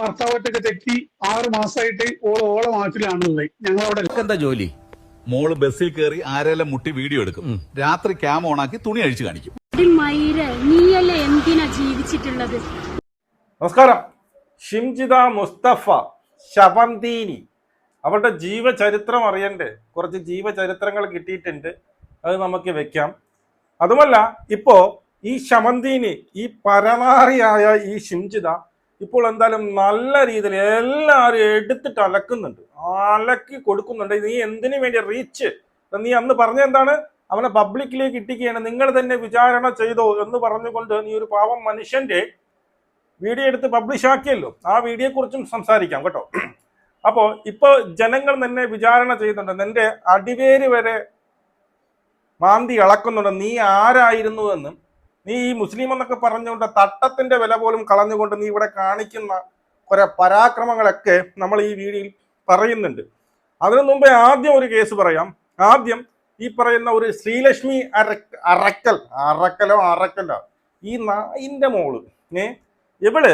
ഭർത്താവായിട്ടൊക്കെ തെറ്റി ആറ് മാസമായിട്ട് ഓൾ ഓളെ നാട്ടിലാണുള്ളത് ഞങ്ങളവിടെ എന്താ ജോലി? മോൾ ബസ്സിൽ കയറി ആരെല്ലാം മുട്ടി വീഡിയോ എടുക്കും. രാത്രി ക്യാം ഓണാക്കി തുണി അഴിച്ചു കാണിക്കും. നീയല്ലേ എന്തിനാ ജീവിച്ചിട്ടുള്ളത്? നമസ്കാരം. ഷിംജിത മുസ്തഫ ശവന്തീനി. അവളുടെ ജീവചരിത്രം അറിയണ്ടേ. കുറച്ച് ജീവചരിത്രങ്ങൾ കിട്ടിയിട്ടുണ്ട്. അത് നമുക്ക് വെക്കാം. അതുമല്ല ഇപ്പോ ഈ ശമന്തീനി ഈ പരനാറിയായ ഈ ഷിംജിത ഇപ്പോൾ എന്തായാലും നല്ല രീതിയിൽ എല്ലാവരും എടുത്തിട്ട് അലക്കുന്നുണ്ട്. അലക്കി കൊടുക്കുന്നുണ്ട്. നീ എന്തിനു വേണ്ടി റീച്ച് നീ അന്ന് പറഞ്ഞ എന്താണ്? അവനെ പബ്ലിക്കിലേക്ക് ഇട്ടിക്കുകയാണ് നിങ്ങൾ തന്നെ വിചാരണ ചെയ്തോ എന്ന് പറഞ്ഞുകൊണ്ട് നീ ഒരു പാവം മനുഷ്യന്റെ വീഡിയോ എടുത്ത് പബ്ലിഷ് ആക്കിയല്ലോ. ആ വീഡിയോയെ കുറിച്ചും സംസാരിക്കാം കേട്ടോ. അപ്പോൾ ഇപ്പോൾ ജനങ്ങൾ നിന്നെ വിചാരണ ചെയ്യുന്നുണ്ട്. നിന്റെ അടിവേര് വരെ മാന്തി ഇളക്കുന്നുണ്ട് നീ ആരായിരുന്നു എന്നും നീ ഈ മുസ്ലിം എന്നൊക്കെ പറഞ്ഞുകൊണ്ട് തട്ടത്തിന്റെ വില പോലും കളഞ്ഞുകൊണ്ട് നീ ഇവിടെ കാണിക്കുന്ന കുറെ പരാക്രമങ്ങളൊക്കെ നമ്മൾ ഈ വീഡിയോയിൽ പറയുന്നുണ്ട്. അതിനു മുമ്പേ ആദ്യം ഒരു കേസ് പറയാം. ആദ്യം ഈ പറയുന്ന ഒരു ശ്രീലക്ഷ്മി അര അറക്കൽ അറക്കലോ അറക്കലോ. ഈ നായിന്റെ മോൾ ഏ? ഇവൾ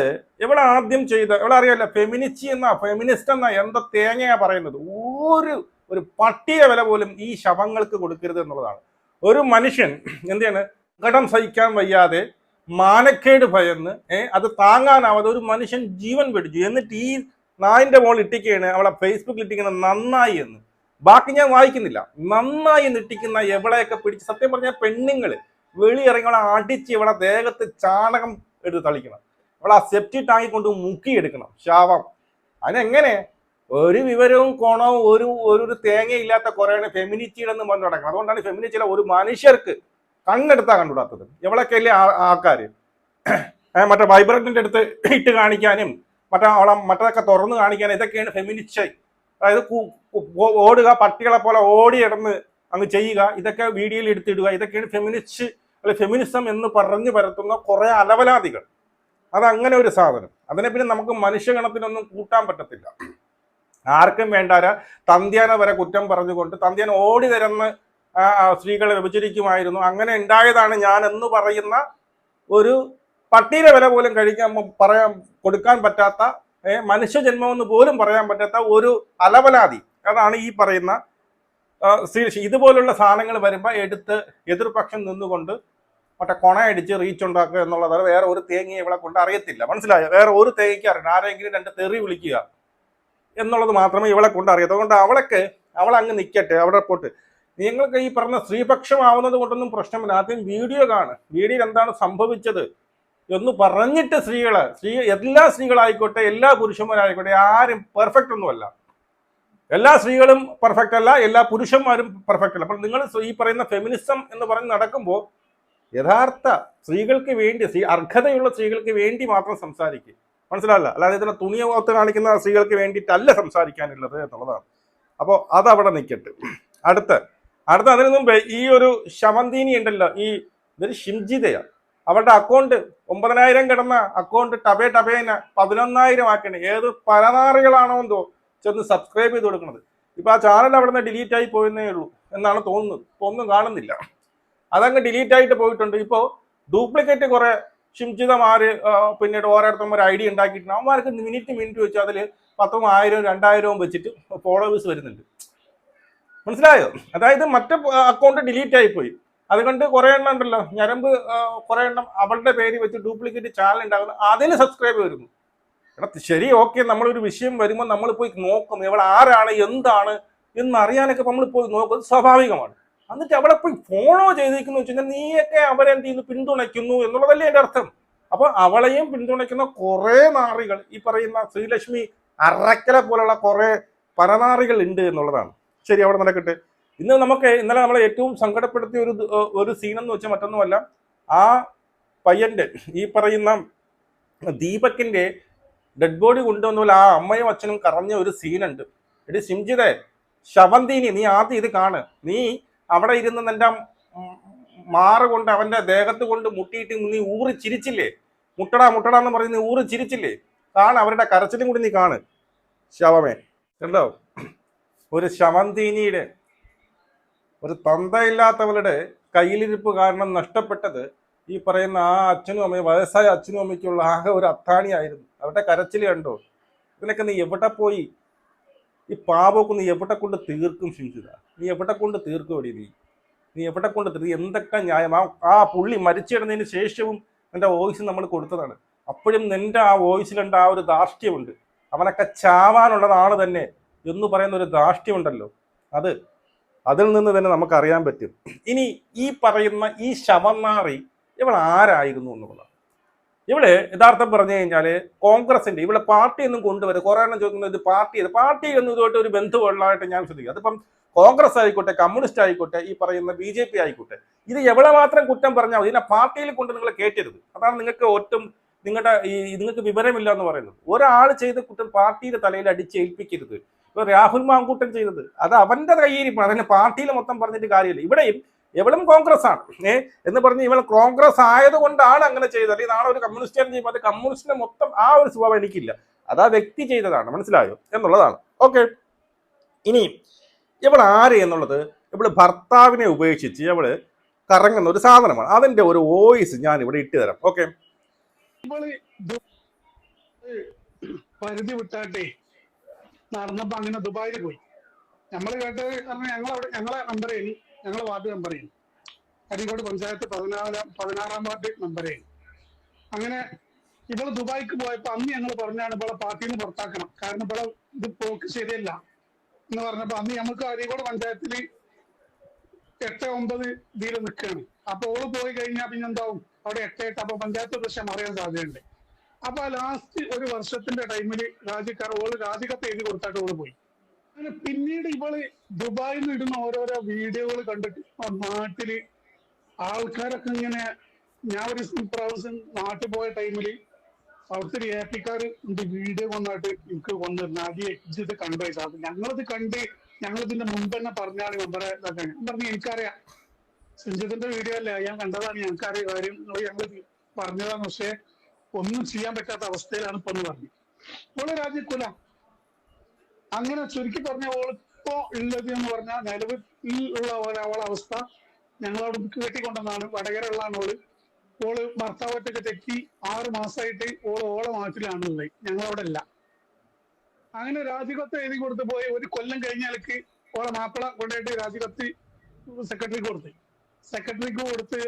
ഇവൾ ആദ്യം ചെയ്ത ഇവളെ അറിയാല്ല ഫെമിനിച്ചി എന്ന ഫെമിനിസ്റ്റ് എന്ന എന്താ തേങ്ങയാ പറയുന്നത്? ഒരു ഒരു പട്ടിയ വില പോലും ഈ ശവങ്ങൾക്ക് കൊടുക്കരുത് എന്നുള്ളതാണ്. ഒരു മനുഷ്യൻ എന്താണ് ഘടം സഹിക്കാൻ വയ്യാതെ മാനക്കേട് ഭയന്ന് ഏഹ് അത് താങ്ങാനാവാതെ ഒരു മനുഷ്യൻ ജീവൻ പിടിച്ചു. എന്നിട്ട് ഈ നായിന്റെ മോൾ ഇട്ടിക്കുകയാണ് അവളെ ഫേസ്ബുക്കിൽ ഇട്ടിക്കുന്നത് നന്നായി എന്ന്. ബാക്കി ഞാൻ വായിക്കുന്നില്ല. നന്നായി നിട്ടിക്കുന്ന എവളെയൊക്കെ പിടിച്ച് സത്യം പറഞ്ഞാൽ പെണ്ണുങ്ങൾ വെളിയിറങ്ങി അവളെ അടിച്ച് ഇവളെ ദേഹത്ത് ചാണകം എടുത്ത് തളിക്കണം. അവളെ സെപ്റ്റി ടാങ്കി കൊണ്ട് മുക്കിയെടുക്കണം. ശാവം അതിനെങ്ങനെ? ഒരു വിവരവും കോണവും ഒരു ഒരു തേങ്ങയില്ലാത്ത കുറേ ഫെമിനിറ്റിയുടെ എന്ന് പറഞ്ഞു തുടങ്ങണം അതുകൊണ്ടാണ് ഫെമിനിറ്റിയിലെ ഒരു മനുഷ്യർക്ക് കണ്ണെടുത്താ കണ്ടുകൂടാത്തത്. എവളൊക്കെ അല്ലേ ആൾക്കാര്? ഏ, മറ്റേ വൈബ്രന്റിന്റെ അടുത്ത് ഇട്ട് കാണിക്കാനും മറ്റേ അവളെ മറ്റതൊക്കെ തുറന്ന് കാണിക്കാനും ഇതൊക്കെയാണ് ഫെമിനിസ്റ്റ് അതായത് ഓടുക പട്ടികളെ പോലെ ഓടി ഇടന്ന് അങ്ങ് ചെയ്യുക ഇതൊക്കെ വീഡിയോയിൽ എടുത്തിടുക ഇതൊക്കെയാണ് ഫെമിനിസ്റ്റ് അല്ലെ ഫെമിനിസം എന്ന് പറഞ്ഞു പരത്തുന്ന കുറെ അലവലാദികൾ. അത് അങ്ങനെ ഒരു സാധനം. അതിനെ പിന്നെ നമുക്ക് മനുഷ്യഗണത്തിനൊന്നും കൂട്ടാൻ പറ്റത്തില്ല. ആർക്കും വേണ്ടാര. തന്ത്യാന വരെ കുറ്റം പറഞ്ഞുകൊണ്ട് തന്ത്യാന ഓടി തരുന്ന സ്ത്രീകളെ വ്യഭിചരിക്കുമായിരുന്നു അങ്ങനെ ഉണ്ടായതാണ് ഞാൻ എന്ന് പറയുന്ന ഒരു പട്ടിയുടെ വില പോലും കഴിക്കാൻ പറയാൻ കൊടുക്കാൻ പറ്റാത്ത മനുഷ്യജന്മമെന്ന് പോലും പറയാൻ പറ്റാത്ത ഒരു അലവലാതി. അതാണ് ഈ പറയുന്ന ഇതുപോലുള്ള സാധനങ്ങൾ വരുമ്പോൾ എടുത്ത് എതിർപക്ഷം നിന്നുകൊണ്ട് മറ്റേ കൊണയടിച്ച് റീച്ച് ഉണ്ടാക്കുക എന്നുള്ളത് വേറെ ഒരു തേങ്ങയെ ഇവിടെ കൊണ്ട് അറിയത്തില്ല. മനസ്സിലായോ? വേറെ ഒരു തേങ്ങയ്ക്ക് അറിയണം ആരെങ്കിലും രണ്ട് തെറി വിളിക്കുക എന്നുള്ളത് മാത്രമേ ഇവളെ കൊണ്ട് അറിയത്തുള്ളൂ. അതുകൊണ്ട് അവളൊക്കെ അവളങ്ങ് നിൽക്കട്ടെ അവിടെ പോട്ട്. നിങ്ങൾക്ക് ഈ പറഞ്ഞ സ്ത്രീപക്ഷമാവുന്നത് കൊണ്ടൊന്നും പ്രശ്നമില്ല. ആദ്യം വീഡിയോ കാണ്. വീഡിയോ എന്താണ് സംഭവിച്ചത് എന്ന് പറഞ്ഞിട്ട് സ്ത്രീകൾ സ്ത്രീ എല്ലാ സ്ത്രീകളായിക്കോട്ടെ എല്ലാ പുരുഷന്മാരായിക്കോട്ടെ ആരും പെർഫെക്റ്റ് ഒന്നുമല്ല. എല്ലാ സ്ത്രീകളും പെർഫെക്റ്റ് അല്ല എല്ലാ പുരുഷന്മാരും പെർഫെക്റ്റ് അല്ല. അപ്പോൾ നിങ്ങൾ ഈ പറയുന്ന ഫെമിനിസം എന്ന് പറഞ്ഞ് നടക്കുമ്പോൾ യഥാർത്ഥ സ്ത്രീകൾക്ക് വേണ്ടി സ്ത്രീ അർഹതയുള്ള സ്ത്രീകൾക്ക് വേണ്ടി മാത്രം സംസാരിക്കുക മനസ്സിലാവില്ല അല്ലാതെ ഇതിനെ തുണിയകത്ത് കാണിക്കുന്ന സ്ത്രീകൾക്ക് വേണ്ടിയിട്ടല്ല സംസാരിക്കാനുള്ളത് എന്നുള്ളതാണ്. അപ്പോൾ അതവിടെ നിൽക്കട്ടെ. അടുത്ത. അടുത്ത അതിനു മുമ്പേ ഈ ഒരു ശമന്തീനി ഉണ്ടല്ലോ ഈ ഇതൊരു ഷിംജിതയാണ് അവരുടെ അക്കൗണ്ട് ഒമ്പതിനായിരം കിടന്ന അക്കൗണ്ട് ടബേ ടബേന പതിനൊന്നായിരം ആക്കണേ ഏത് പരനാറികളാണോ എന്തോ ചെന്ന് സബ്സ്ക്രൈബ് ചെയ്ത് കൊടുക്കുന്നത് ഇപ്പൊ ആ ചാനൽ അവിടെ നിന്ന് ഡിലീറ്റ് ആയി പോയെന്നേ ഉള്ളൂ എന്നാണ് തോന്നുന്നത്. ഇപ്പൊ ഒന്നും കാണുന്നില്ല. അതങ്ങ് ഡിലീറ്റ് ആയിട്ട് പോയിട്ടുണ്ട്. ഇപ്പോ ഡ്യൂപ്ലിക്കേറ്റ് കുറെ ഷിംജിതമാര് പിന്നീട് ഓരോരുത്തന്മാർ ഐ ഡി ഉണ്ടാക്കിയിട്ടുണ്ട്. അവന്മാർക്ക് മിനിറ്റ് മിനിറ്റ് വെച്ച് അതിൽ പത്തും ആയിരവും രണ്ടായിരവും വെച്ചിട്ട് ഫോളോവേഴ്സ് വരുന്നുണ്ട്. മനസ്സിലായോ? അതായത് മറ്റേ അക്കൗണ്ട് ഡിലീറ്റ് ആയിപ്പോയി. പോയി അതുകൊണ്ട് കുറെ എണ്ണം ഉണ്ടല്ലോ. ഞരമ്പ് കുറെ എണ്ണം അവളുടെ പേര് വെച്ച് ഡ്യൂപ്ലിക്കേറ്റ് ചാനൽ ഉണ്ടാകുന്നു അതിന് സബ്സ്ക്രൈബ് വരുന്നു. എടാ ശരി ഓക്കെ നമ്മളൊരു വിഷയം വരുമ്പോൾ നമ്മൾ പോയി നോക്കും. ഇവൾ ആരാണ് എന്താണ് എന്നറിയാനൊക്കെ നമ്മൾ പോയി നോക്കുന്നത് സ്വാഭാവികമാണ്. എന്നിട്ട് അവളെ പോയി ഫോളോ ചെയ്തിരിക്കുന്നു വെച്ച് കഴിഞ്ഞാൽ നീയൊക്കെ അവരെ എന്ത് ചെയ്യുന്നു? പിന്തുണയ്ക്കുന്നു എന്നുള്ളതല്ലേ എന്റെ അർത്ഥം. അപ്പൊ അവളെയും പിന്തുണയ്ക്കുന്ന കുറെ നാറികൾ ഈ പറയുന്ന ശ്രീലക്ഷ്മി അറക്കല പോലുള്ള കുറെ പരനാറികൾ ഉണ്ട് എന്നുള്ളതാണ്. ശരി അവിടെ നടക്കട്ടെ. ഇന്ന് നമുക്ക് ഇന്നലെ നമ്മളെ ഏറ്റവും സങ്കടപ്പെടുത്തിയ ഒരു ഒരു സീൻ എന്ന് വെച്ചാൽ മറ്റൊന്നുമല്ല ആ പയ്യന്റെ ഈ പറയുന്ന ദീപക്കിന്റെ ഡെഡ് ബോഡി കൊണ്ടുവന്ന ആ അമ്മയും അച്ഛനും കറഞ്ഞ ഒരു സീനുണ്ട് എടി സിംജിതെ ശവന്തീനി നീ ആദ്യം ഇത് കാണ്. നീ അവിടെ ഇരുന്ന് നിന്റെ മാറ് കൊണ്ട് അവന്റെ ദേഹത്ത് കൊണ്ട് മുട്ടിയിട്ട് നീ ഊറി ചിരിച്ചില്ലേ? മുട്ടടാ മുട്ടടാ എന്ന് പറഞ്ഞ് നീ ഊറി ചിരിച്ചില്ലേ? കാണ് അവരുടെ കരച്ചിലും കൂടി നീ കാണ്. ശവമേ കണ്ടോ? ഒരു ശവന്തീനിയുടെ ഒരു തന്തയില്ലാത്തവരുടെ കയ്യിലിരിപ്പ് കാരണം നഷ്ടപ്പെട്ടത് ഈ പറയുന്ന ആ അച്ഛനും അമ്മയും വയസ്സായ അച്ഛനും അമ്മയ്ക്കുള്ള ആകെ ഒരു അത്താണിയായിരുന്നു. അവരുടെ കരച്ചിൽ കണ്ടോ. ഇതിനൊക്കെ നീ എവിടെ പോയി? ഈ പാപമൊക്കെ നീ എവിടെ കൊണ്ട് തീർക്കും ഷിംജിത നീ എവിടെ കൊണ്ട് തീർക്കും എടി നീ? നീ എവിടെ കൊണ്ട് തീർ എന്തൊക്കെ ന്യായം? ആ ആ പുള്ളി മരിച്ചിടുന്നതിന് ശേഷവും എന്റെ വോയിസ് നമ്മൾ കൊടുത്തതാണ്. അപ്പോഴും നിന്റെ ആ വോയിസിലുണ്ട് ആ ഒരു ധാർഷ്ട്യമുണ്ട്. അവനൊക്കെ ചാവാനുള്ളതാണ് തന്നെ. എന്ന് പറയുന്ന ഒരു ധാർഷ്ട്യമുണ്ടല്ലോ അത് അതിൽ നിന്ന് തന്നെ നമുക്ക് അറിയാൻ പറ്റും. ഇനി ഈ പറയുന്ന ഈ ശവനാറി ഇവൾ ആരായിരുന്നു എന്നുള്ളത്? ഇവിടെ യഥാർത്ഥം പറഞ്ഞു കഴിഞ്ഞാൽ കോൺഗ്രസിന്റെ ഇവിടെ പാർട്ടി ഒന്നും കൊണ്ടുവരും കുറെ എണ്ണം ചോദിക്കുന്നത് ഇത് പാർട്ടി പാർട്ടി ഒന്നും ഇതുമായിട്ട് ഒരു ബന്ധമുള്ളതായിട്ട് ഞാൻ ശ്രദ്ധിക്കും. അതിപ്പം കോൺഗ്രസ് ആയിക്കോട്ടെ കമ്മ്യൂണിസ്റ്റ് ആയിക്കോട്ടെ ഈ പറയുന്ന ബി ജെ പി ആയിക്കോട്ടെ ഇത് എവിടെ മാത്രം കുറ്റം പറഞ്ഞാൽ മതി. ഇതിനെ പാർട്ടിയിൽ കൊണ്ട് നിങ്ങൾ കേട്ടരുത് അതാണ് നിങ്ങൾക്ക് ഒട്ടും നിങ്ങളുടെ ഈ നിങ്ങൾക്ക് വിവരമില്ല എന്ന് പറയുന്നത്. ഒരാൾ ചെയ്ത കുറ്റം പാർട്ടിയുടെ തലയിൽ അടിച്ചേൽപ്പിക്കരുത്. ഇപ്പൊ രാഹുൽ മാങ്കൂട്ടൻ ചെയ്തത്. അത് അവന്റെ കയ്യിരിപ്പാണ് അതിന് പാർട്ടിയിൽ മൊത്തം പറഞ്ഞിട്ട് കാര്യമില്ല. ഇവിടെയും ഇവളും കോൺഗ്രസ് ആണ് ഏഹ് എന്ന് പറഞ്ഞ് ഇവൾ കോൺഗ്രസ് ആയതുകൊണ്ടാണ് അങ്ങനെ ചെയ്തത്. അല്ലെങ്കിൽ നാളെ ഒരു കമ്മ്യൂണിസ്റ്റ് ചെയ്യുമ്പോൾ അത് കമ്മ്യൂണിസ്റ്റിന്റെ മൊത്തം ആ ഒരു സ്വഭാവം എനിക്കില്ല. അത് ആ വ്യക്തി ചെയ്തതാണ്. മനസ്സിലായോ? എന്നുള്ളതാണ്. ഓക്കെ. ഇനിയും ഇവൾ ആര് എന്നുള്ളത് ഇവൾ ഭർത്താവിനെ ഉപേക്ഷിച്ച് ഇവൾ കറങ്ങുന്ന ഒരു സാധനമാണ്. അതിന്റെ ഒരു വോയിസ് ഞാൻ ഇവിടെ ഇട്ട് തരാം. ഓക്കെ. പരിധി വിട്ടാട്ടെ. നടന്നപ്പോ അങ്ങനെ ദുബായിൽ പോയി. നമ്മൾ കേട്ടത് കാരണം ഞങ്ങളവിടെ ഞങ്ങളെ നമ്പർ ചെയ്യുന്നു ഞങ്ങളെ വാർഡ് നമ്പർ ചെയ്യുന്നു അരീക്കോട് പഞ്ചായത്ത് പതിനാലാം പതിനാറാം വാർഡ് ചെയ്യുന്നു അങ്ങനെ ഇവൾ ദുബായിക്ക് പോയപ്പോ അന്ന് ഞങ്ങൾ പറഞ്ഞാണ് ഇവളെ പാർട്ടിയിൽ നിന്ന് പുറത്താക്കണം. കാരണം ഇവളെ ഇത് പോക്ക് ശരിയല്ല എന്ന് പറഞ്ഞപ്പോ അന്ന് നമുക്ക് അരീക്കോട് പഞ്ചായത്തിൽ എട്ട് ഒമ്പത് ഇതിൽ നിൽക്കുകയാണ് അപ്പൊ ഓൾ പോയി കഴിഞ്ഞാൽ പിന്നെ എന്താവും അവിടെ എട്ട് എട്ട് അപ്പൊ പഞ്ചായത്ത് പ്രശ്നം അറിയാൻ സാധ്യതയുണ്ട്. അപ്പൊ ലാസ്റ്റ് ഒരു വർഷത്തിന്റെ ടൈമിൽ രാജിക്കാർ ഓൾ രാജിക്കത്ത് എഴുതി കൊടുത്തായിട്ട് ഓൾ പോയി. അങ്ങനെ പിന്നീട് ഇവൾ ദുബായിൽ നിന്ന് ഇടുന്ന ഓരോരോ വീഡിയോകൾ കണ്ടിട്ട് ആ നാട്ടിൽ ആൾക്കാരൊക്കെ ഇങ്ങനെ ഞാൻ ഒരു പ്രാവശ്യം നാട്ടിൽ പോയ ടൈമിൽ അവിടുത്തെ ഏപ്പിക്കാർ വീഡിയോ കൊണ്ടായിട്ട് എനിക്ക് കൊണ്ടുവരുന്ന ആദ്യം ഇത് കണ്ടു സാർ ഞങ്ങളിത് കണ്ട് ഞങ്ങളിതിന്റെ മുമ്പ് തന്നെ പറഞ്ഞാണ് നമ്മുടെ പറഞ്ഞു എനിക്കറിയാം. സഞ്ജിത്തിന്റെ വീഡിയോ അല്ലേ? ഞാൻ കണ്ടതാണ്. ഞങ്ങൾക്കറിയാം കാര്യം. ഞങ്ങൾ പറഞ്ഞതാണ്. പക്ഷെ ഒന്നും ചെയ്യാൻ പറ്റാത്ത അവസ്ഥയിലാണ് ഇപ്പൊ എന്ന് പറഞ്ഞു. ഓൾ രാജിക്കൂല അങ്ങനെ ചുരുക്കി പറഞ്ഞ ഓളിപ്പോ ഉള്ളത് എന്ന് പറഞ്ഞാൽ നിലവിൽ ഉള്ള ഒരാളെ അവസ്ഥ ഞങ്ങളവിടെ കെട്ടിക്കൊണ്ടെന്നാണ്. വടകര ഉള്ള ഓൾ. ഓൾ ഭർത്താവറ്റൊക്കെ തെറ്റി ആറ് മാസമായിട്ട് ഓൾ ഓളെ നാട്ടിലാണുള്ളത്. ഞങ്ങളവിടെ അല്ല അങ്ങനെ രാജികത്ത് എഴുതി കൊടുത്ത് പോയി. ഒരു കൊല്ലം കഴിഞ്ഞാലേക്ക് ഓളെ മാപ്പിള കൊണ്ടുപോയിട്ട് രാജികത്ത് സെക്രട്ടറിക്ക് കൊടുത്ത്. സെക്രട്ടറിക്ക് കൊടുത്ത്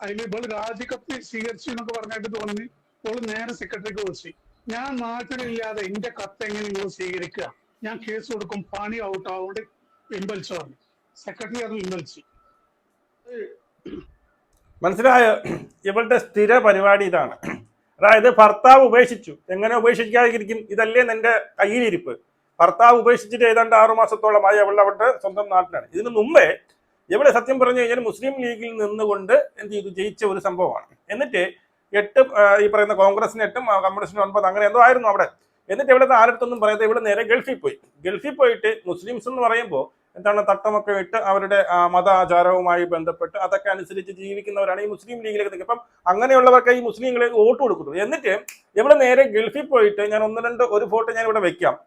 അതിൽ ഇവൾ രാജികത്ത് സ്വീകരിച്ചു എന്നൊക്കെ പറഞ്ഞിട്ട് തോന്നുന്നു. ഓൾ നേരെ സെക്രട്ടറിക്ക് വിളിച്ചു ഞാൻ നാട്ടിലില്ലാതെ എന്റെ കത്ത് എങ്ങനെ നിങ്ങൾ സ്വീകരിക്കുക? ഞാൻ കേസ് കൊടുക്കും പണി ഔട്ട് ആവുകൊണ്ട് പിൻവലിച്ചു പറഞ്ഞു സെക്രട്ടറി അത് പിൻവലിച്ചു മനസ്സിലായ? ഇവളുടെ സ്ഥിര പരിപാടി ഇതാണ്. അതായത് ഭർത്താവ് ഉപേക്ഷിച്ചു. എങ്ങനെ ഉപേക്ഷിക്കാതിരിക്കും? ഇതല്ലേ നിന്റെ കയ്യിലിരിപ്പ്. ഭർത്താവ് ഉപേക്ഷിച്ചിട്ട് ഏതാണ്ട് ആറു മാസത്തോളമായി അവൾ അവളുടെ സ്വന്തം നാട്ടിലാണ്. ഇതിനു മുമ്പേ ഇവിടെ സത്യം പറഞ്ഞു കഴിഞ്ഞാൽ മുസ്ലിം ലീഗിൽ നിന്നുകൊണ്ട് എന്ത് ചെയ്തു? ജയിച്ച ഒരു സംഭവമാണ്. എന്നിട്ട് എട്ട് ഈ പറയുന്ന കോൺഗ്രസിന് എട്ടും കമ്മ്യൂണിസ്റ്റിന് ഒൻപത് അങ്ങനെ എന്തോ ആയിരുന്നു അവിടെ. എന്നിട്ട് ഇവിടെ ആരടുത്തൊന്നും പറയാതെ ഇവിടെ നേരെ ഗൾഫിൽ പോയി. ഗൾഫിൽ പോയിട്ട് മുസ്ലിംസ് എന്ന് പറയുമ്പോൾ എന്താണ് തട്ടമൊക്കെ ഇട്ട് അവരുടെ മത ആചാരവുമായി ബന്ധപ്പെട്ട് അതൊക്കെ അനുസരിച്ച് ജീവിക്കുന്നവരാണ് ഈ മുസ്ലിം ലീഗിലേക്ക് അപ്പം അങ്ങനെയുള്ളവർക്ക് ഈ മുസ്ലിങ്ങളെ വോട്ട് കൊടുക്കുന്നത് എന്നിട്ട് ഇവിടെ നേരെ ഗൾഫിൽ പോയിട്ട് ഞാൻ ഒന്ന് രണ്ട് ഒരു ഫോട്ടോ ഞാൻ ഇവിടെ വെക്കാം.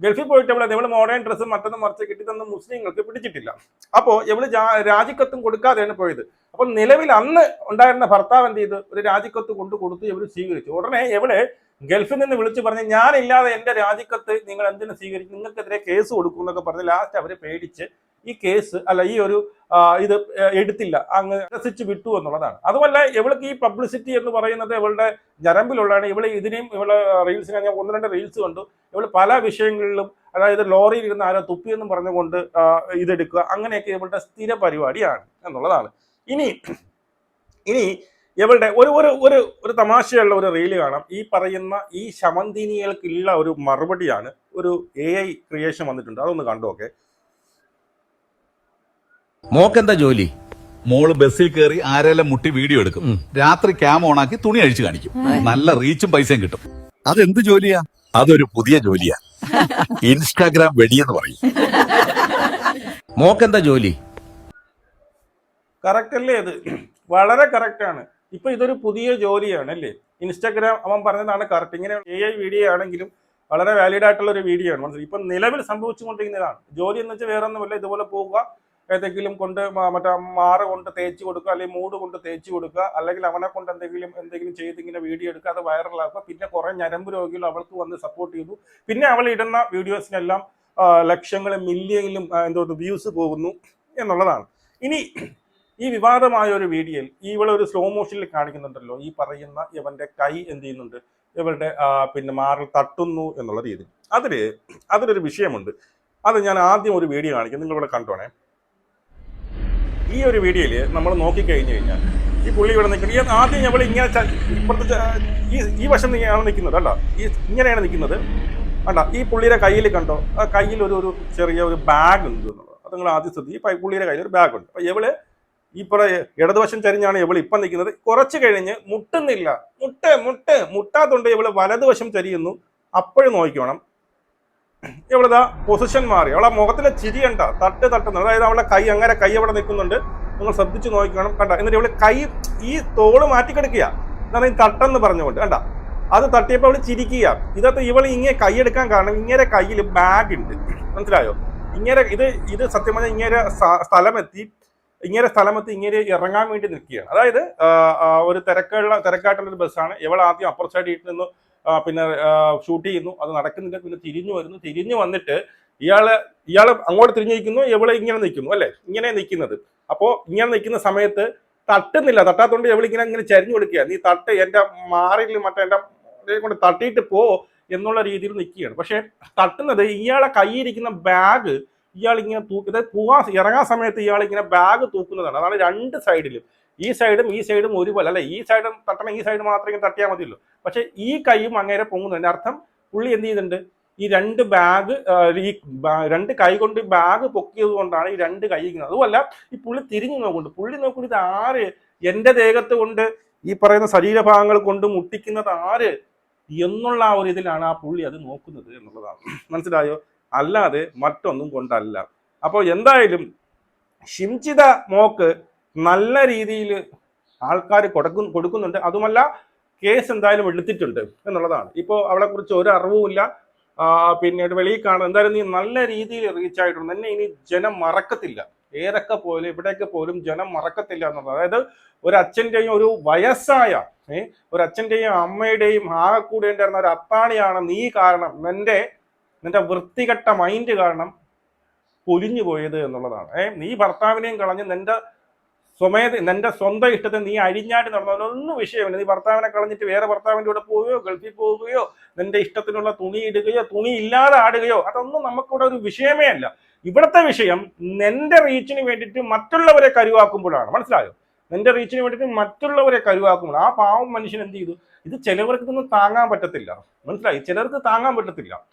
ഗൾഫിൽ പോയിട്ട് ഇവിടെ ഇവൾ മോഡേൺ ഡ്രസ്സും മറ്റൊന്നും മറിച്ച് കിട്ടി തന്ന മുസ്ലിങ്ങൾക്ക് പിടിച്ചിട്ടില്ല. അപ്പോൾ ഇവൾ ജാ- രാജിക്കത്തും കൊടുക്കാതെയാണ് പോയത്. അപ്പൊ നിലവിൽ അന്ന് ഉണ്ടായിരുന്ന ഭർത്താവ് എന്ത് ചെയ്തു? ഒരു രാജിക്കത്ത് കൊണ്ടു കൊടുത്ത് ഇവർ സ്വീകരിച്ചു. ഉടനെ ഇവൾ ഗൾഫിൽ നിന്ന് വിളിച്ചു പറഞ്ഞ് ഞാനില്ലാതെ എന്റെ രാജിക്കത്ത് നിങ്ങൾ എന്തിനു സ്വീകരിച്ചു? നിങ്ങൾക്കെതിരെ കേസ് കൊടുക്കും എന്നൊക്കെ പറഞ്ഞ് ലാസ്റ്റ് അവർ പേടിച്ച് ഈ കേസ് അല്ല ഈ ഒരു ഇത് എടുത്തില്ല. അങ്ങ് രസിച്ച് വിട്ടു എന്നുള്ളതാണ്. അതുമല്ല ഇവൾക്ക് ഈ പബ്ലിസിറ്റി എന്ന് പറയുന്നത് ഇവളുടെ ഞരമ്പിലുള്ളതാണ്. ഇവൾ ഇതിനെയും ഇവളെ റീൽസിനെ ഞാൻ ഒന്ന് രണ്ട് റീൽസ് കണ്ടു. ഇവൾ പല വിഷയങ്ങളിലും അതായത് ലോറിയിൽ ഇരുന്ന് ആരോ തുപ്പിയെന്നും പറഞ്ഞുകൊണ്ട് ഇതെടുക്കുക അങ്ങനെയൊക്കെ ഇവളുടെ സ്ഥിര പരിപാടിയാണ് എന്നുള്ളതാണ്. ഇനി ഇനി ഇവളുടെ ഒരു ഒരു ഒരു ഒരു തമാശയുള്ള ഒരു റീൽ കാണാം. ഈ പറയുന്ന ഈ ശമന്തിനികൾക്കുള്ള ഒരു മറുപടിയാണ് ഒരു എ ഐ ക്രിയേഷൻ വന്നിട്ടുണ്ട്. അതൊന്ന് കണ്ടു ഓക്കെ മോക്കെന്താ ജോലി? മോൾ ബസ്സിൽ കയറി ആരെല്ലാം മുട്ടി വീഡിയോ എടുക്കും. രാത്രി ക്യാം ഓണാക്കി തുണി അഴിച്ചു കാണിക്കും. നല്ല റീച്ചും പൈസയും കിട്ടും. അതെന്ത് ജോലിയാ? അതൊരു പുതിയ ജോലിയാ. ഇൻസ്റ്റാഗ്രാം വെടിയെന്ന് പറയും. മോക്കെന്താ ജോലി? കറക്റ്റ് അല്ലേ ഇത് വളരെ കറക്റ്റ് ആണ് ഇപ്പൊ ഇതൊരു പുതിയ ജോലിയാണ് അല്ലേ? ഇൻസ്റ്റാഗ്രാം അവൻ പറഞ്ഞതാണ് കറക്റ്റ്. ഇങ്ങനെ എ ഐ വീഡിയോ ആണെങ്കിലും വളരെ വാലിഡ് ആയിട്ടുള്ള ഒരു വീഡിയോ ആണ്. ഇപ്പൊ നിലവിൽ സംഭവിച്ചുകൊണ്ടിരിക്കുന്നതാണ്. ജോലി എന്ന് വെച്ചാൽ വേറെ ഒന്നുമില്ല ഇതുപോലെ പോവുക ഏതെങ്കിലും കൊണ്ട് മറ്റേ മാറ് കൊണ്ട് തേച്ച് കൊടുക്കുക അല്ലെങ്കിൽ മൂട് കൊണ്ട് തേച്ച് കൊടുക്കുക അല്ലെങ്കിൽ അവനെ കൊണ്ട് എന്തെങ്കിലും എന്തെങ്കിലും ചെയ്ത് ഇങ്ങനെ വീഡിയോ എടുക്കുക അത് വൈറലാക്കുക പിന്നെ കുറെ ഞരമ്പ് രോഗികൾ അവൾക്ക് വന്ന് സപ്പോർട്ട് ചെയ്തു. പിന്നെ അവൾ ഇടുന്ന വീഡിയോസിനെല്ലാം ലക്ഷങ്ങളും മില്യണിലും ആ, എന്തോ വ്യൂസ് പോകുന്നു എന്നുള്ളതാണ്. ഇനി ഈ വിവാദമായ ഒരു വീഡിയോയിൽ ഇവളെ ഒരു സ്ലോ മോഷനിൽ കാണിക്കുന്നുണ്ടല്ലോ. ഈ പറയുന്ന ഇവന്റെ കൈ എന്ത് ചെയ്യുന്നുണ്ട്? ഇവളുടെ പിന്നെ മാറിൽ തട്ടുന്നു എന്നുള്ള രീതി അതിൽ അതിലൊരു വിഷയമുണ്ട്. അത് ഞാൻ ആദ്യം ഒരു വീഡിയോ കാണിക്കും. നിങ്ങൾ ഇവിടെ കണ്ടോണേ. ഈ ഒരു വീഡിയോയിൽ നമ്മൾ നോക്കിക്കഴിഞ്ഞു കഴിഞ്ഞാൽ ഈ പുള്ളി ഇവിടെ നിൽക്കുന്നത്. ഈ ആദ്യം ഞങ്ങൾ ഇങ്ങനെ ഇപ്പുറത്ത് ഈ ഈ വശം നീയാണ് നിൽക്കുന്നത് അല്ല. ഈ ഇങ്ങനെയാണ് നിൽക്കുന്നത്. അല്ല ഈ പുള്ളിയുടെ കയ്യിൽ കണ്ടോ? ആ കയ്യിൽ ഒരു ഒരു ചെറിയ ഒരു ബാഗ് ഉണ്ട് എന്നുള്ളത്. അത് നിങ്ങൾ ആദ്യം ശ്രദ്ധിക്കും പുള്ളിയുടെ കയ്യിൽ ഒരു ബാഗ് ഉണ്ട്. അപ്പൊ ഇവൾ ഈ പറ ഇടതുവശം ചരിഞ്ഞാണ് ഇവൾ ഇപ്പം നിൽക്കുന്നത്. കുറച്ച് കഴിഞ്ഞ് മുട്ടുന്നില്ല. മുട്ട് മുട്ട് മുട്ടാത്തുണ്ട് ഇവൾ വലതുവശം ചരിയുന്നു. അപ്പോഴും നോക്കിക്കോണം. ഇവളിതാ പൊസിഷൻ മാറി. അവളെ മുഖത്തിലെ ചിരി കണ്ട. തട്ട് തട്ടുന്നു. അതായത് അവളുടെ കൈ അങ്ങനെ കൈ അവിടെ നിൽക്കുന്നുണ്ട്. നിങ്ങൾ ശ്രദ്ധിച്ച് നോക്കണം കണ്ട. എന്നിട്ട് ഇവൾ കൈ ഈ തോൾ മാറ്റിക്കെടുക്കുക. എന്നാണ് ഈ തട്ടെന്ന് പറഞ്ഞുകൊണ്ട്. കണ്ട? അത് തട്ടിയപ്പോൾ അവൾ ചിരിക്കുക. ഇതൊക്കെ ഇവൾ ഇങ്ങനെ കൈയെടുക്കാൻ കാരണം ഇങ്ങനെ കയ്യിൽ ബാഗ് ഉണ്ട്. മനസ്സിലായോ? ഇങ്ങനെ ഇത് ഇത് സത്യം പറഞ്ഞാൽ ഇങ്ങനെ സ്ഥലമെത്തി ഇങ്ങനെ സ്ഥലമത്ത് ഇങ്ങനെ ഇറങ്ങാൻ വേണ്ടി നിൽക്കുകയാണ്. അതായത് ഒരു തിരക്കുള്ള തിരക്കായിട്ടുള്ള ഒരു ബസ്സാണ്. ഇവൾ ആദ്യം അപ്പുറ സൈഡിൽ നിന്ന് പിന്നെ ഷൂട്ട് ചെയ്യുന്നു. അത് നടക്കുന്നില്ല പിന്നെ തിരിഞ്ഞു വരുന്നു. തിരിഞ്ഞു വന്നിട്ട് ഇയാൾ ഇയാൾ അങ്ങോട്ട് തിരിഞ്ഞു നിൽക്കുന്നു. ഇവളെ ഇങ്ങനെ നിൽക്കുന്നു അല്ലെ? ഇങ്ങനെ നിൽക്കുന്നത്. അപ്പോ ഇങ്ങനെ നിൽക്കുന്ന സമയത്ത് തട്ടുന്നില്ല. തട്ടാത്തോണ്ട് ഇവളിങ്ങനെ ഇങ്ങനെ ചരിഞ്ഞു കൊടുക്കുക നീ തട്ട് എന്റെ മാറിൽ മറ്റേ എന്റെ കൊണ്ട് തട്ടിയിട്ട് പോ എന്നുള്ള രീതിയിൽ നിൽക്കുകയാണ്. പക്ഷെ തട്ടുന്നത് ഇയാളെ കൈയിരിക്കുന്ന ബാഗ് ഇയാൾ ഇങ്ങനെ തൂക്കി അതായത് പോകാൻ ഇറങ്ങാൻ സമയത്ത് ഇയാൾ ഇങ്ങനെ ബാഗ് തൂക്കുന്നതാണ്. അതാണ് രണ്ട് സൈഡിലും ഈ സൈഡും ഈ സൈഡും ഒരുപോലെ. അല്ലെ? ഈ സൈഡും തട്ടണം ഈ സൈഡ് മാത്രം ഇങ്ങനെ തട്ടിയാൽ മതിയല്ലോ. പക്ഷെ ഈ കൈയും അങ്ങേരെ പൊങ്ങുന്നുണ്ട് അർത്ഥം പുള്ളി എന്ത് ചെയ്യുന്നുണ്ട്? ഈ രണ്ട് ബാഗ് ഈ രണ്ട് കൈ കൊണ്ട് ബാഗ് പൊക്കിയത് കൊണ്ടാണ് ഈ രണ്ട് കൈ ഇങ്ങനെ. അതുമല്ല ഈ പുള്ളി തിരിഞ്ഞു നോക്കുന്നുണ്ട്. പുള്ളി നോക്കുന്നത് ഇത് ആര്? എന്റെ ദേഹത്ത് കൊണ്ട് ഈ പറയുന്ന ശരീരഭാഗങ്ങൾ കൊണ്ട് മുട്ടിക്കുന്നത് ആര്? എന്നുള്ള ആ ഒരു ഇതിലാണ് ആ പുള്ളി അത് നോക്കുന്നത് എന്നുള്ളതാണ്. മനസ്സിലായോ? അല്ലാതെ മറ്റൊന്നും കൊണ്ടല്ല. അപ്പോൾ എന്തായാലും ഷിംചിത മോക്ക് നല്ല രീതിയിൽ ആൾക്കാർ കൊടുക്കും കൊടുക്കുന്നുണ്ട്. അതുമല്ല കേസ് എന്തായാലും എടുത്തിട്ടുണ്ട് എന്നുള്ളതാണ്. ഇപ്പോൾ അവളെക്കുറിച്ച് ഒരു അറിവുമില്ല പിന്നീട് വെളിയിൽ കാണും. എന്തായാലും നീ നല്ല രീതിയിൽ റീച്ച് ആയിട്ടുണ്ട്. എന്നെ ഇനി ജനം മറക്കത്തില്ല. ഏതൊക്കെ പോലും ഇവിടെയൊക്കെ പോലും ജനം മറക്കത്തില്ല എന്നുള്ളത്. അതായത് ഒരു അച്ഛന്റെയും ഒരു വയസ്സായ ഒരു അച്ഛന്റെയും അമ്മയുടെയും ആകെ കൂടെ ഉണ്ടായിരുന്ന ഒരു അത്താണിയാണ് നീ കാരണം. നിന്റെ നിന്റെ വൃത്തികെട്ട മൈൻഡ് കാരണം പൊലിഞ്ഞു പോയത് എന്നുള്ളതാണ്. ഏ നീ ഭർത്താവിനെയും കളഞ്ഞ് നിന്റെ സ്വമേത നിന്റെ സ്വന്തം ഇഷ്ടത്തെ നീ അഴിഞ്ഞാടി നടന്നതിനൊന്നും വിഷയമില്ല. നീ ഭർത്താവിനെ കളഞ്ഞിട്ട് വേറെ ഭർത്താവിന്റെ കൂടെ പോവുകയോ ഗൾഫിൽ പോവുകയോ നിന്റെ ഇഷ്ടത്തിനുള്ള തുണി ഇടുകയോ തുണി ഇല്ലാതെ ആടുകയോ അതൊന്നും നമുക്കിവിടെ ഒരു വിഷയമേ അല്ല. ഇവിടുത്തെ വിഷയം നിന്റെ റീച്ചിന് വേണ്ടിയിട്ട് മറ്റുള്ളവരെ കരുവാക്കുമ്പോഴാണ്. മനസ്സിലായോ? നിന്റെ റീച്ചിന് വേണ്ടിയിട്ട് മറ്റുള്ളവരെ കരുവാക്കുമ്പോൾ ആ പാവം മനുഷ്യൻ എന്ത് ചെയ്തു? ഇത് ചിലവർക്ക് ഇതൊന്നും താങ്ങാൻ പറ്റത്തില്ല. മനസ്സിലായി? ചിലർക്ക് താങ്ങാൻ പറ്റത്തില്ല.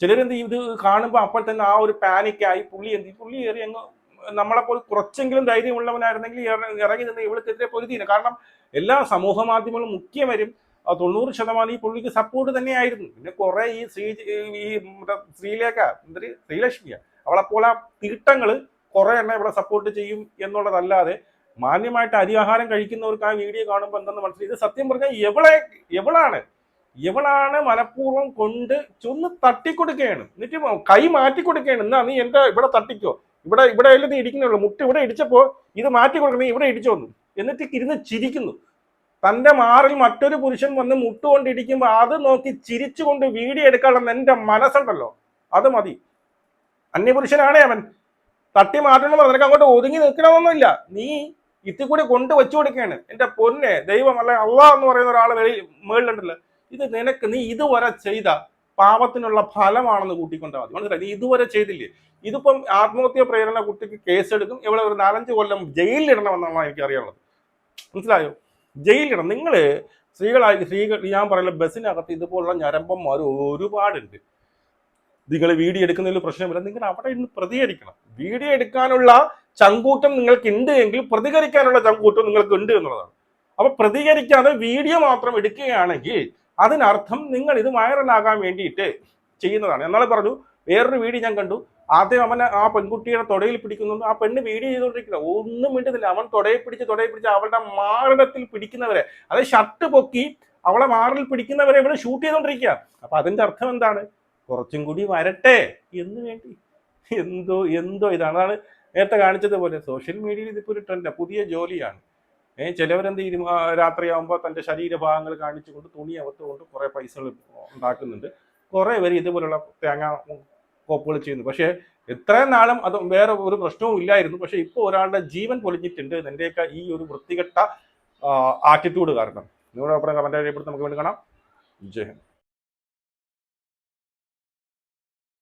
ചിലരെന്ത് ചെയ്യും? ഇത് കാണുമ്പോൾ അപ്പോൾ തന്നെ ആ ഒരു പാനിക്കായി പുള്ളി എന്ത്? പുള്ളി കയറി അങ്ങ് നമ്മളെപ്പോലെ കുറച്ചെങ്കിലും ധൈര്യമുള്ളവനായിരുന്നെങ്കിൽ ഇറ- ഇറങ്ങി നിന്ന് ഇവൾക്കെതിരെ പൊരുതിയില്ല. കാരണം എല്ലാ സമൂഹ മാധ്യമങ്ങളും മുഖ്യവരും തൊണ്ണൂറ് ശതമാനം ഈ പുള്ളിക്ക് സപ്പോർട്ട് തന്നെയായിരുന്നു. പിന്നെ കുറെ ഈ ശ്രീ ഈ ശ്രീലേഖ എന്തൊരു ശ്രീലക്ഷ്മിയ അവളെപ്പോലെ തീട്ടങ്ങൾ കുറെ എണ്ണം ഇവിടെ സപ്പോർട്ട് ചെയ്യും എന്നുള്ളതല്ലാതെ മാന്യമായിട്ട് അരിയാഹാരം കഴിക്കുന്നവർക്ക് ആ വീഡിയോ കാണുമ്പോൾ എന്തെന്ന് മനസ്സിലായി? ഇത് സത്യം പറഞ്ഞാൽ എവളെ എവളാണ് ഇവളാണ് മനഃപൂർവം കൊണ്ട് ചൊന്ന് തട്ടിക്കൊടുക്കുകയാണ്. എന്നിട്ട് കൈ മാറ്റി കൊടുക്കുകയാണ് എന്നാ നീ എന്റെ ഇവിടെ തട്ടിക്കോ? ഇവിടെ ഇവിടെ അല്ലേ നീ ഇടിക്കുന്നുള്ളൂ മുട്ട് ഇവിടെ ഇടിച്ചപ്പോ ഇത് മാറ്റി കൊടുക്കണം നീ ഇവിടെ ഇടിച്ചോന്നു എന്നിട്ട് ഇരുന്ന് ചിരിക്കുന്നു. തന്റെ മാറിൽ മറ്റൊരു പുരുഷൻ വന്ന് മുട്ടുകൊണ്ട് ഇടിക്കുമ്പോൾ അത് നോക്കി ചിരിച്ചുകൊണ്ട് വീഡിയോ എടുക്കാനുള്ള എന്റെ മനസ്സുണ്ടല്ലോ. അത് മതി. അന്യപുരുഷനാണേ അവൻ. തട്ടി മാറ്റണമെന്ന് നിനക്ക് അങ്ങോട്ട് ഒതുങ്ങി നിൽക്കണമെന്നൊന്നുമില്ല നീ ഇത്തിക്കൂടി കൂടി കൊണ്ട് വെച്ചു കൊടുക്കുകയാണ് എന്റെ പൊന്നെ ദൈവം അല്ലെ അള്ളാഹ് എന്ന് പറയുന്ന ഒരാൾ വെളിയിൽ മേളിലുണ്ടല്ലോ. ഇത് നിനക്ക് നീ ഇതുവരെ ചെയ്ത പാപത്തിനുള്ള ഫലമാണെന്ന് കൂട്ടിക്കൊണ്ടാൽ മതി. മനസ്സിലായി? നീ ഇതുവരെ ചെയ്തില്ലേ? ഇതിപ്പം ആത്മഹത്യ പ്രേരണ കുട്ടിക്ക് കേസെടുക്കും. ഇവിടെ ഒരു നാലഞ്ച് കൊല്ലം ജയിലിലിടണമെന്നാണ് എനിക്ക് അറിയാനുള്ളത്. മനസ്സിലായോ? ജയിലിലിടണം. നിങ്ങൾ സ്ത്രീകളായി സ്ത്രീകൾ ഞാൻ പറയുന്ന ബസ്സിനകത്ത് ഇതുപോലുള്ള ഞരമ്പന്മാർ ഒരുപാടുണ്ട്. നിങ്ങൾ വീഡിയോ എടുക്കുന്നതിൽ പ്രശ്നമില്ല. നിങ്ങൾ അവിടെ ഇന്ന് പ്രതികരിക്കണം. വീഡിയോ എടുക്കാനുള്ള ചങ്കൂട്ടം നിങ്ങൾക്ക് ഉണ്ട് എങ്കിൽ പ്രതികരിക്കാനുള്ള ചങ്കൂട്ടം നിങ്ങൾക്ക് ഉണ്ട് എന്നുള്ളതാണ്. അപ്പൊ പ്രതികരിക്കാതെ വീഡിയോ മാത്രം എടുക്കുകയാണെങ്കിൽ അതിനർത്ഥം നിങ്ങൾ ഇത് വൈറലാകാൻ വേണ്ടിയിട്ട് ചെയ്യുന്നതാണ്. എന്നാലും പറഞ്ഞു വേറൊരു വീഡിയോ ഞാൻ കണ്ടു. ആദ്യം അവൻ ആ പെൺകുട്ടിയുടെ തുടയിൽ പിടിക്കുന്നുണ്ട്. ആ പെണ്ണ് വീഡിയോ ചെയ്തുകൊണ്ടിരിക്കില്ല ഒന്നും മിണ്ടുന്നില്ല. അവൻ തൊടയിൽ പിടിച്ച് തൊടയിൽ പിടിച്ച് അവളുടെ മാറിടത്തിൽ പിടിക്കുന്നവരെ അതായത് ഷർട്ട് പൊക്കി അവളെ മാറിൽ പിടിക്കുന്നവരെ ഇവിടെ ഷൂട്ട് ചെയ്തുകൊണ്ടിരിക്കുക അപ്പൊ അതിന്റെ അർത്ഥം എന്താണ്? കുറച്ചും കൂടി വരട്ടെ. എന്ന് വേണ്ടി. എന്തോ എന്തോ ഇതാണ്. അതാണ് നേരത്തെ കാണിച്ചതുപോലെ സോഷ്യൽ മീഡിയയിൽ ഇതിപ്പോൾ ഒരു ട്രെൻഡ് പുതിയ ജോലിയാണ്. ഏഹ് ചിലവരെന്ത് ചെയ്യും? രാത്രിയാകുമ്പോൾ തന്റെ ശരീരഭാഗങ്ങൾ കാണിച്ചുകൊണ്ട് തുണി അകത്തുകൊണ്ട് കുറേ പൈസകൾ ഉണ്ടാക്കുന്നുണ്ട്. കുറേ പേര് ഇതുപോലുള്ള തേങ്ങ കോപ്പുകൾ ചെയ്യുന്നു. പക്ഷേ ഇത്രയും നാളും അത് വേറെ ഒരു പ്രശ്നവും ഇല്ലായിരുന്നു. പക്ഷേ ഇപ്പോൾ ഒരാളുടെ ജീവൻ പൊളിഞ്ഞിട്ടുണ്ട് എന്റെയൊക്കെ ഈ ഒരു വൃത്തികെട്ട ആറ്റിറ്റ്യൂഡ് കാരണം. നിങ്ങളുടെ അപ്പുറം കമന്റ് നമുക്ക് വേണ്ടി കാണാം. ജയ് ഹിന്ദ്.